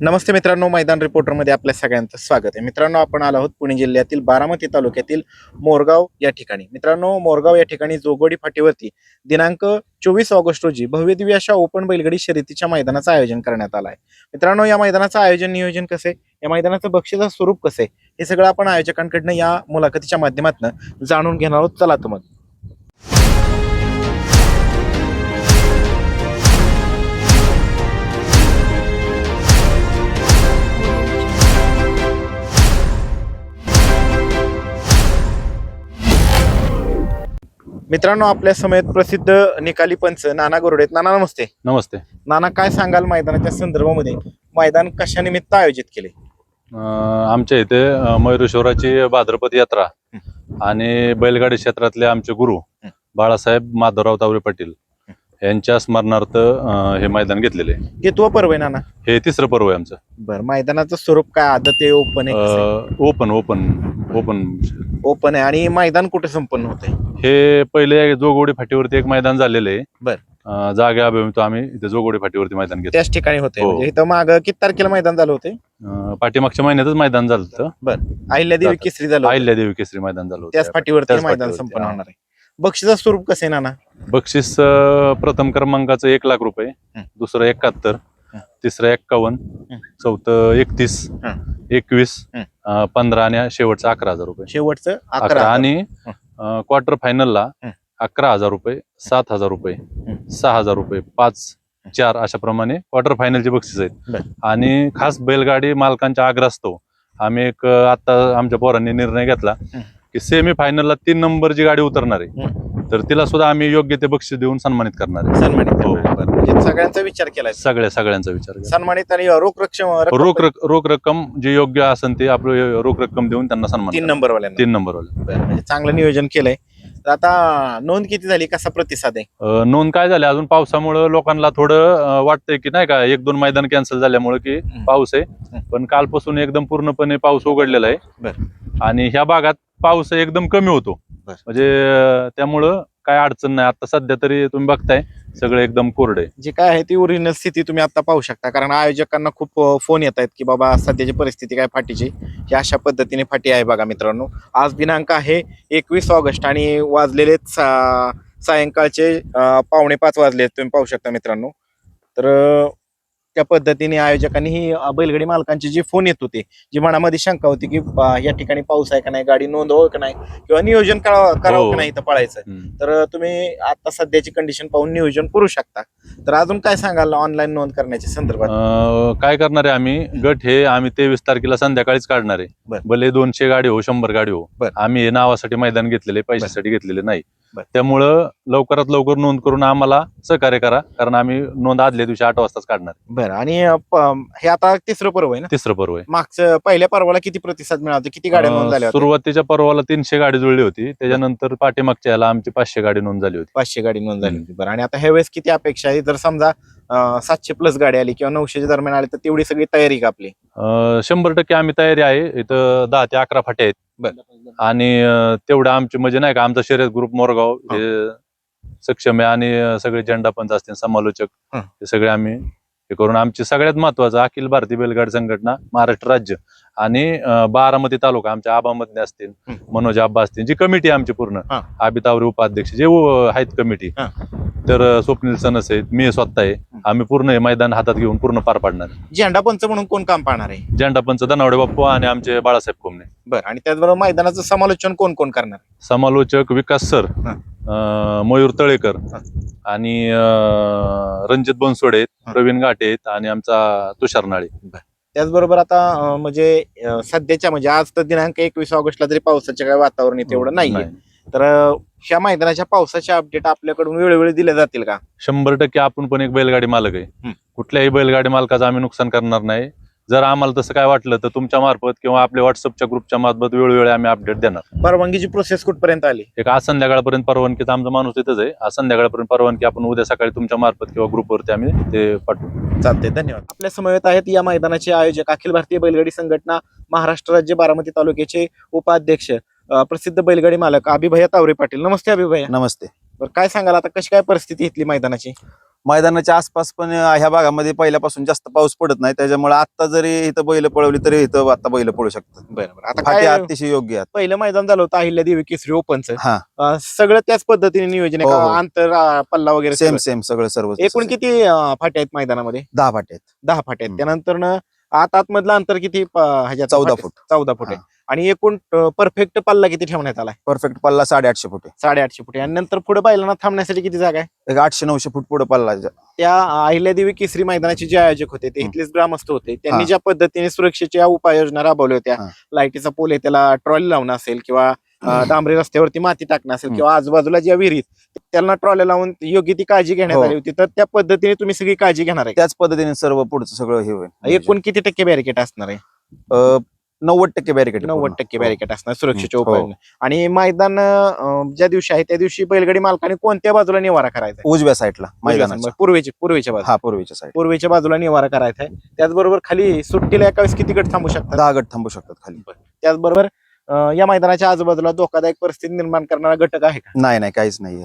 नमस्ते मित्रांनो मैदान रिपोर्टरमध्ये आपल्या सगळ्यांचं स्वागत आहे. मित्रांनो आपण आलो आहोत पुणे जिल्ह्यातील बारामती तालुक्यातील मोरगाव या ठिकाणी. मित्रांनो मोरगाव या ठिकाणी जोगोडी फाटीवरती दिनांक चोवीस ऑगस्ट रोजी भव्यदिव्य अशा ओपन बैलगडी शर्यतीच्या मैदानाचं आयोजन करण्यात आलं आहे. मित्रांनो या मैदानाचं आयोजन नियोजन कसे या मैदानाचं बक्षीचं स्वरूप कसे हे सगळं आपण आयोजकांकडनं या मुलाखतीच्या माध्यमातून जाणून घेणार आहोत. चला तर मग. मित्रांनो आपल्या समेत प्रसिद्ध निकाली पंच नाना गोरडे. नाना नमस्ते. नमस्ते. नाना काय सांगाल मैदानाच्या संदर्भामध्ये? मैदान कशा निमित्त आयोजित केले? अं, आमच्या इथे अं, मयुरेश्वराची भाद्रपद यात्रा आणि बैलगाडी क्षेत्रातले आमचे गुरु. बाळासाहेब माधवराव तावरे पाटील. यांच्या स्मरणार्थ अं, हे मैदान घेतलेले. कितवं पर्व आहे नाना? हे तिसरं पर्व आहे आमचं. बरं मैदानाचं स्वरूप काय? आदत आहे ओपन आहे ओपन ओपन ओपन. ओपन आहे. आणि मैदान कुठे संपन्न होते हे पहिले जोगोडी फाटीवरती एक मैदान झालेलं आहे. बर. अं, जागे अभिमितो आम्ही इथे जोगोडी फाटीवरती मैदान घेतो त्याच ठिकाणी होते हो. म्हणजे इथं माग किती तारखेला मैदान झालं होते अं, पाठीमागच्या महिन्यातच मैदान झालं होतं. अहिल्यादेवी जातं. केसरी झालं होतं. अहिल्यादेवी केसरी मैदान झालं त्याच होतं फाटीवरती त्याच मैदान फाटीवरती, संपन्न हा. होणार आहे. बक्षीचं स्वरूप कसं आहे नाना? बक्षीस प्रथम क्रमांकाचं एक लाख रुपये. दुसरं एकाहत्तर. तिसरं एक्कावन्न. चौथं एकतीस. एकवीस पंधरा आणि शेवटचं अकरा हजार रुपये शेवटचं अकरा आणि. क्वार्टर फायनलला. अकरा हजार रुपये सात हजार रुपये. सहा हजार रुपये पाच चार अशा प्रमाणे क्वार्टर फायनलचे बक्षीस आहेत. आणि खास बैलगाडी मालकांच्या आग्रहास्तव आम्ही एक आता आमच्या पोरांनी निर्णय घेतला. की सेमी फायनलला तीन नंबरची गाडी उतरणार आहे तर तिला सुद्धा आम्ही योग्य ते बक्षीस देऊन सन्मानित करणार आहे सन्मानित हो. करणार. बरं. म्हणजे सगळ्यांचा विचार केलाय सगळ्या सगळ्यांचा विचार. सन्मानित आणि रोख रक्षम रोख रक- रोख रक्कम जे योग्य असेल ते आपलं रोख रक्कम देऊन त्यांना सन्मान तीन. नंबर वाल्यांना तीन नंबर वाले बरं. म्हणजे चांगलं नियोजन केलंय तर आता नोंद किती झाली कसा प्रतिसाद आहे अं, नोंद काय झाली अजून पावसामुळे लोकांना थोडं अं, वाटतंय की नाही का एक दोन मैदान कॅन्सल झाल्यामुळे की. पाऊस आहे. पण कालपासून एकदम पूर्णपणे पाऊस उघडलेला आहे बरं. आणि ह्या भागात पाऊस एकदम कमी होतो बरं. म्हणजे अं, त्यामुळं काय अडचण नाही. आता सध्या तरी तुम्ही बघताय सगळं एकदम कोरडे. जे काय आहे ती ओरिजिनल स्थिती तुम्ही आता पाहू शकता. कारण आयोजकांना खूप फोन येत आहेत की बाबा सध्याची परिस्थिती काय फाटीची? ही अशा पद्धतीने फाटी आहे बघा मित्रांनो. आज दिनांक आहे एकवीस ऑगस्ट आणि वाजलेले सा- सायंकाळचे अ, पावणे पाच वाजले आहेत. तुम्ही पाहू शकता मित्रांनो. तर अ, त्या पद्धतीने आयोजकांनी ही बैलगाडी मालकांचे जे फोन येत होते जी मनामध्ये शंका होती की या ठिकाणी पाऊस आहे का नाही गाडी नोंदवावं का नाही किंवा नियोजन करावं करावं हो. का नाही इथं पळायचं. तर तुम्ही आता सध्याची कंडिशन पाहून नियोजन करू शकता तर अजून काय सांगाल ऑनलाईन नोंद करण्याच्या संदर्भात काय करणार आहे आम्ही गट हे आम्ही तेवीस तारखेला संध्याकाळीच काढणार आहे. भले दोनशे गाडी हो शंभर गाडी हो. आम्ही हे नावासाठी मैदान घेतलेले पैशासाठी घेतलेले नाही. त्यामुळं लवकरात लवकर नोंद करून आम्हाला सहकार्य करा कारण आम्ही नोंद आदल्या दिवशी आठ वाजताच काढणार. बरं आणि अ, प- हे आता तिसरं पर्व आहे ना? तिसरं पर्व आहे. मागचं पहिल्या पर्वाला किती प्रतिसाद मिळाला होता? किती गाड्या नोंद अं, झाल्या होत्या? सुरुवातीच्या पर्वाला तीनशे गाडी जुळली होती. त्याच्यानंतर पाठीमागच्या याला आमची पाचशे गाडी नोंद झाली होती. पाचशे गाडी नोंद झाली हम्म. होती. बरं आणि आता ह्या वेळेस किती अपेक्षा आहे? जर समजा अ, सातशे प्लस गाडी आली किंवा नऊशेच्या दरम्यान आली तर तेवढी सगळी तयारी का आपली? अं, शंभर टक्के आम्ही तयारी आहे. इथं दहा ते अकरा फाटे आहेत. आणि अं, तेवढं आमचे म्हणजे नाही का आमचा शर्यत ग्रुप मोरगाव हे सक्षम आहे. आणि अं, सगळे झेंडा पंच असतील समालोचक हं. हे सगळे आम्ही हे करून आमची सगळ्यात महत्वाचं अखिल भारतीय बैलगाडी संघटना महाराष्ट्र राज्य आणि बारामती तालुका आमच्या आबामधले असतील. मनोज आब्बा असतील जी कमिटी आमची पूर्ण. आबितावरी उपाध्यक्ष जे आहेत कमिटी. तर स्वप्नील सनस आहेत मी स्वतः आहे आम्ही पूर्ण हे मैदान हातात घेऊन पूर्ण पार पाडणार झेंडा पंच म्हणून कोण काम पाहणार आहे झेंडा पंच दनावडे बाप्पू आणि आमचे बाळासाहेब कोमणे बरं आणि त्याचबरोबर मैदानाचं समालोचन कोण कोण करणार समालोचक विकास सर मयूर तळेकर. आणि रणजित बनसोडे आहेत. प्रवीण घाटे आहेत आणि आमचा तुषार नाळे. त्याचबरोबर आता अ, म्हणजे अ, सध्याच्या म्हणजे आज तर दिनांक एकवीस ऑगस्टला तरी पावसाचे काय वातावरण आहे तेवढं नाहीये. तर अ, ह्या मैदानाच्या पावसाचे अपडेट आपल्याकडून वेळोवेळी दिले जातील का? शंभर टक्के आपण पण एक बैलगाडी मालक आहे. हं. कुठल्याही बैलगाडी मालकाचं आम्ही नुकसान करणार नाही. जर आम्हाला तसं काय वाटलं तर तुमच्या मार्फत किंवा आपल्या व्हॉट्सअपच्या ग्रुपच्या मार्फत वेळोवेळी आम्ही अपडेट देणार. परवानगीची प्रोसेस कुठपर्यंत आली? एक आज संध्याकाळपर्यंत परवानगीचा आमचा माणूस इथंच आहे. आज संध्याकाळपर्यंत परवानगी आपण उद्या सकाळी तुमच्या मार्फत किंवा ग्रुपवरती आम्ही ते पाठवू. चालते धन्यवाद. आपल्या समवेत आहेत या मैदानाचे आयोजक अखिल भारतीय बैलगाडी संघटना महाराष्ट्र राज्य बारामती तालुक्याचे उपाध्यक्ष अ, प्रसिद्ध बैलगाडी मालक अभिभया तावरे पाटील. नमस्ते अभिभया. नमस्ते. बरं काय सांगाल आता कशी काय परिस्थिती इथली मैदानाची? मैदानाच्या आसपास पण ह्या भागामध्ये पहिल्यापासून जास्त पाऊस पडत नाही त्याच्यामुळे आता जरी इथं बैल पळवली तरी इथं आता बैल पळू शकतात बरं बरं आता फाटी काय अतिशय योग्य आहेत पहिलं मैदान झालं होतं अहिल्यादेवी केसरी ओपनचं हा अं, सगळं त्याच पद्धतीने नियोजन आहे हो, का हो. अं, पल्ला वगैरे सेम सगळं? सेम सगळं सर्व एकूण किती अं, फाट्या आहेत मैदानामध्ये दहा फाटे आहेत दहा फाट्या आहेत हम्म. त्यानंतर आत आतमधलं अंतर किती प- ह्याच्यात चौदा? फूट. चौदा फूट आहे हा. आणि एकूण परफेक्ट पल्ला किती ठेवण्यात आलाय परफेक्ट पल्ला साडेआठशे फूट आहे साडेआठशे फूट आहे आणि नंतर पुढे बैलांना थांबण्यासाठी किती जागा आहे एक आठशे नऊशे फूट पुढे पल्ला आहे. त्या अहिल्यादेवी केसरी मैदानाचे जे आयोजक होते ते हं. इथलेच ग्रामस्थ होते त्यांनी हा. ज्या पद्धतीने सुरक्षेच्या उपाययोजना राबवल्या होत्या हा. लाईटीचा पोल आहे त्याला ट्रॉली लावणं असेल किंवा अं, डांबरी रस्त्यावरती माती टाकणं असेल हं. किंवा आजूबाजूला ज्या विहिरीत त्यांना ट्रॉल्या लावून योग्य ती काळजी घेण्यात हो. आली होती तर त्या पद्धतीने तुम्ही सगळी काळजी घेणार आहे त्याच पद्धतीने सर्व पुढचं सगळं हे होईल एकूण किती टक्के बॅरिकेट असणार आहे अं, नव्वद टक्के बॅरिकेड नव्वद टक्के बॅरिकेट असणार सुरक्षेच्या हं, हो. उपाययोजना आणि मैदान अं, ज्या दिवशी आहे त्या दिवशी बैलगाडी मालकाने कोणत्या बाजूला निवारा करायचा आहे? उजव्या साईडला मैदानाच्या. पूर्वेच्या पूर्वेच्या बाजू हा पूर्वीच्या साईड पूर्वेच्या बाजूला निवारा करायचा आहे. त्याचबरोबर खाली सुट्टीला एका वेळेस किती गट थांबू शकतात? दहा गट थांबू शकतात खाली. त्याचबरोबर अं, या मैदानाच्या आजूबाजूला धोकादायक परिस्थिती निर्माण करणारा घटक आहे का? नाही नाही काहीच नाही.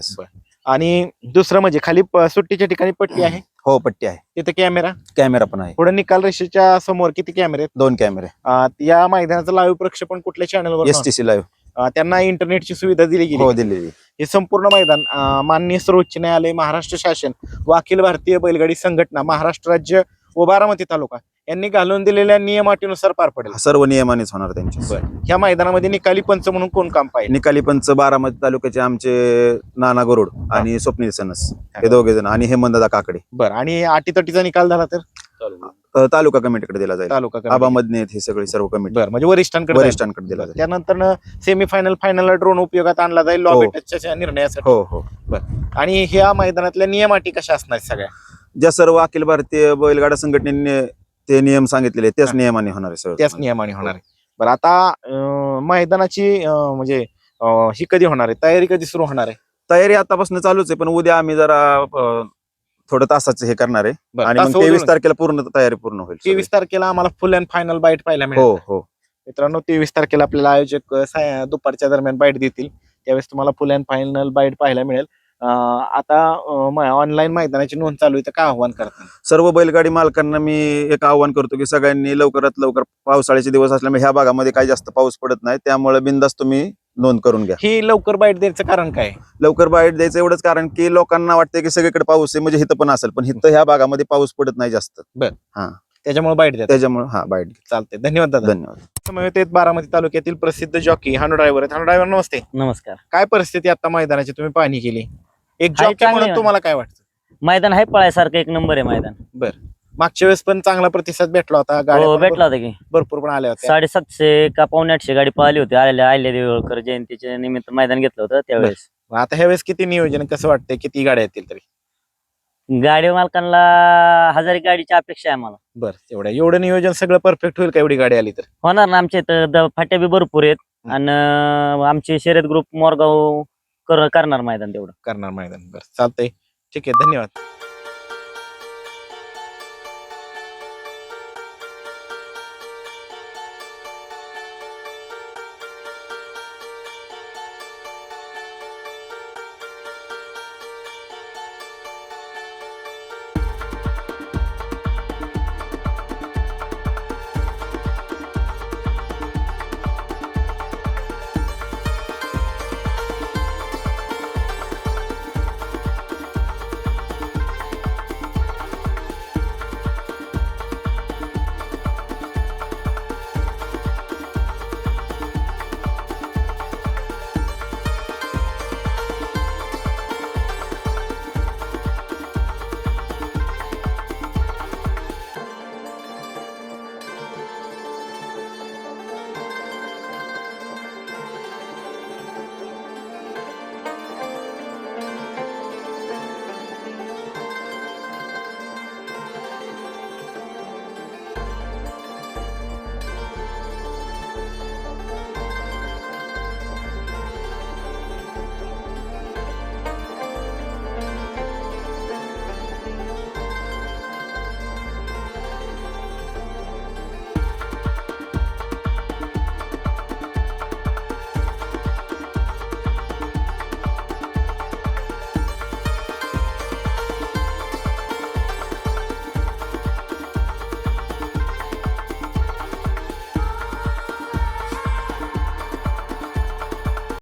आणि दुसरं म्हणजे खाली प- सुट्टीच्या ठिकाणी पट्टी आहे? हो पट्टी आहे. तिथे कॅमेरा? कॅमेरा पण आहे. पुढे निकाल रेषेच्या समोर किती कॅमेरे आहेत? दोन कॅमेरे. अं, या मैदानाचं लाईव्ह प्रक्षेपण कुठल्या चॅनलवर एस टी सी लाईव्ह त्यांना इंटरनेटची सुविधा दिली गेली. हो दिलेली हे संपूर्ण मैदान अं, माननीय सर्वोच्च न्यायालय महाराष्ट्र शासन व अखिल भारतीय बैलगाडी संघटना महाराष्ट्र राज्य व बारामती तालुका. यांनी घालून दिलेल्या नियमाटीनुसार पार पडेल. सर्व नियमानेच होणार त्यांचे. ह्या मैदानामध्ये निकाली पंच म्हणून कोण काम पाहिजे निकाली पंच बारामती तालुक्याचे आमचे नाना गरुड आणि स्वप्नील सनस. हे. दोघे जण आणि हेमंतदा काकडे. बरं. आणि अटीतटीचा निकाल झाला तर? अ, तालुका कमिटीकडे दिला जाईल. तालुका आबा कमिटी. मधने हे सगळे सर्व कमिटी. बरं. म्हणजे वरिष्ठांकडे जाईल. वरिष्ठांकडे दिला जाईल. त्यानंतर सेमीफायनल फायनल ड्रोन उपयोगात आणला जाईल. हो. लॉबेटच्या निर्णयासाठी. हो हो. आणि ह्या मैदानातल्या नियमाटी कशा असणार आहेत सगळ्या? ज्या सर्व अखिल भारतीय बैलगाडा संघटनेने ते नियम सांगितलेले आहेत, त्याच हा. नियमाने होणार आहे सगळं त्याच नियमाने होणार आहे. बरं आता अं, मैदानाची अं, म्हणजे अं, ही कधी होणार आहे? तयारी कधी सुरू होणार आहे? तयारी आतापासून चालूच आहे पण उद्या आम्ही जरा अ, थोडं तासाचं हे करणार आहे. बरं, आणि मग तेवीस. तारखेला पूर्ण तयारी पूर्ण होईल सगळी. तेवीस तारखेला आम्हाला फुल अँड फायनल बाईट पाहायला मिळेल. हो हो. मित्रांनो तेवीस तारखेला आपल्याला आयोजक अं, साय- दुपारच्या दरम्यान बाईट देतील. त्यावेळेस तुम्हाला फुल अँड फायनल बाईट पाहायला मिळेल. आता ऑनलाईन मैदानाची नोंद चालू आहे तर काय आव्हान करतात सर्व बैलगाडी मालकांना मी एक आव्हान करतो की सगळ्यांनी लवकरात लवकर पावसाळ्याचे दिवस असल्यामुळे ह्या भागामध्ये काही जास्त पाऊस पडत नाही त्यामुळे बिंदास तुम्ही नोंद करून घ्या. ही लवकर बाईट द्यायचं कारण काय? लवकर बाईट द्यायचं एवढंच कारण की लोकांना वाटतं की सगळीकडे पाऊस आहे म्हणजे इथं पण असेल पण इथं ह्या भागामध्ये पाऊस पडत नाही जास्त. त्याच्यामुळे बाईट द्या. त्याच्यामुळे हा बाईट चालते धन्यवाद दादा. धन्यवाद. समवेत बारामती तालुक्यातील प्रसिद्ध जॉकी हानो ड्रायव्हर आहेत हानो ड्रायव्हर नमस्ते. नमस्कार. काय परिस्थिती आता मैदानाची? तुम्ही पाहणी केली. एक हाय, जॉकी चांगली म्हणून आहे. तुम्हाला काय वाटतं? मैदान आहे पळायसारखं एक नंबर आहे मैदान. मागच्या वेळेस पण चांगला प्रतिसाद भेटला होता. हो पण भेटला होता की. भरपूर पण आल्या होत्या. साडेसातशे का पावणे आठशे गाडी पळाली होती. आलेल्या आल्या देवळकर जयंतीच्या निमित्त मैदान घेतलं होतं त्यावेळेस. आता ह्या वेळेस किती नियोजन कसं वाटतंय? किती गाड्या येतील तरी? गाडी मालकांना हजार गाडीची अपेक्षा आहे आम्हाला बरं. तेवढ्या एवढं नियोजन सगळं परफेक्ट होईल का एवढी गाडी आली तर? होणार ना आमच्या इथं. द- फाट्या बी भरपूर आहेत. आणि आमचे शर्यत ग्रुप मोरगाव कर- करणार मैदान तेवढं. करणार मैदान. बरं चालतंय. ठीक आहे धन्यवाद.